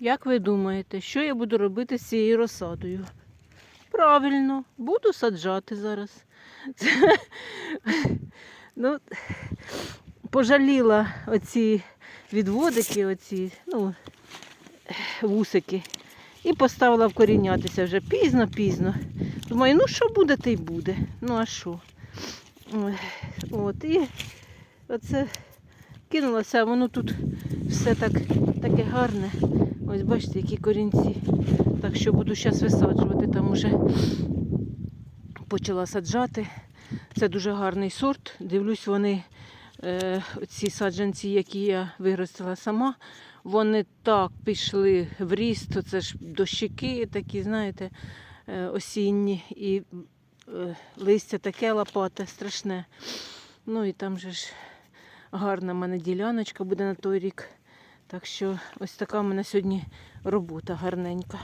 як ви думаєте, що я буду робити з цією розсадою? Правильно, буду саджати зараз. Це, ну, пожаліла оці відводики, оці, ну, вусики. І поставила вкорінятися вже пізно-пізно. Думаю, ну що буде, те й буде. Ну а що? От, і оце кинулося, а воно тут все так, таке гарне. Ось бачите, які корінці. Так що буду зараз висаджувати. Там уже почала саджати. Це дуже гарний сорт. Дивлюсь, вони, е, ці саджанці, які я виростила сама, вони так пішли в ріст. Це ж дощики такі, знаєте, е, осінні. І е, листя таке лопате, страшне. Ну і там же ж гарна в мене діляночка буде на той рік. Так що ось така в мене сьогодні робота гарненька.